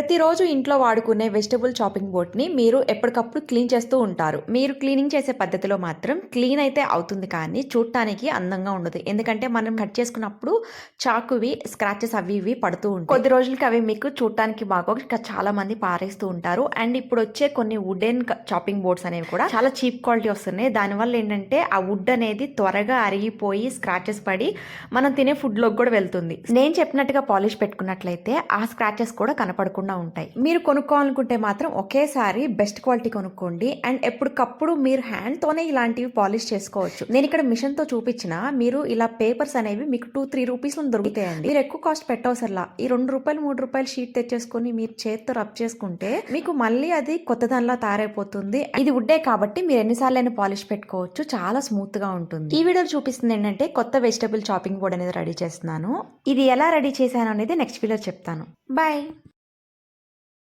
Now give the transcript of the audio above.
ప్రతిరోజు ఇంట్లో వాడుకునే వెజిటబుల్ చాపింగ్ బోర్డ్ని మీరు ఎప్పటికప్పుడు క్లీన్ చేస్తూ ఉంటారు. మీరు క్లీనింగ్ చేసే పద్ధతిలో మాత్రం క్లీన్ అయితే అవుతుంది కానీ చూడటానికి అందంగా ఉండదు. ఎందుకంటే మనం కట్ చేసుకున్నప్పుడు చాకువి స్క్రాచెస్ అవి ఇవి పడుతూ ఉంటాయి. కొద్ది రోజులకి అవి మీకు చూడటానికి బాగా చాలా మంది పారేస్తూ ఉంటారు. అండ్ ఇప్పుడు వచ్చే కొన్ని వుడెన్ చాపింగ్ బోర్డ్స్ అనేవి కూడా చాలా చీప్ క్వాలిటీ వస్తున్నాయి. దానివల్ల ఏంటంటే ఆ వుడ్ అనేది త్వరగా అరిగిపోయి స్క్రాచెస్ పడి మనం తినే ఫుడ్లోకి కూడా వెళ్తుంది. నేను చెప్పినట్టుగా పాలిష్ పెట్టుకున్నట్లయితే ఆ స్క్రాచెస్ కూడా కనపడకుండా ఉంటాయి. మీరు కొనుక్కోవాలనుకుంటే మాత్రం ఒకేసారి బెస్ట్ క్వాలిటీ కొనుక్కోండి. అండ్ ఎప్పటికప్పుడు మీరు హ్యాండ్ తోనే ఇలాంటివి పాలిష్ చేసుకోవచ్చు. నేను ఇక్కడ మిషన్తో చూపించిన మీరు ఇలా పేపర్స్ అనేవి మీకు టూ త్రీ రూపీస్లో దొరుకుతాయండి. మీరు ఎక్కువ కాస్ట్ పెట్టవసరలా. ఈ రెండు రూపాయలు మూడు రూపాయలు షీట్ తెచ్చేసుకుని మీరు చేత్తో రబ్ చేసుకుంటే మీకు మళ్ళీ అది కొత్త దానిలా తయారైపోతుంది. ఇది వుడ్డే కాబట్టి మీరు ఎన్నిసార్లు అయినా పాలిష్ పెట్టుకోవచ్చు. చాలా స్మూత్గా ఉంటుంది. ఈ వీడియోలో చూపిస్తుంది ఏంటంటే కొత్త వెజిటబుల్ చాపింగ్ బోర్డ్ అనేది రెడీ చేస్తున్నాను. ఇది ఎలా రెడీ చేశాను అనేది నెక్స్ట్ వీడియో చెప్తాను. బాయ్.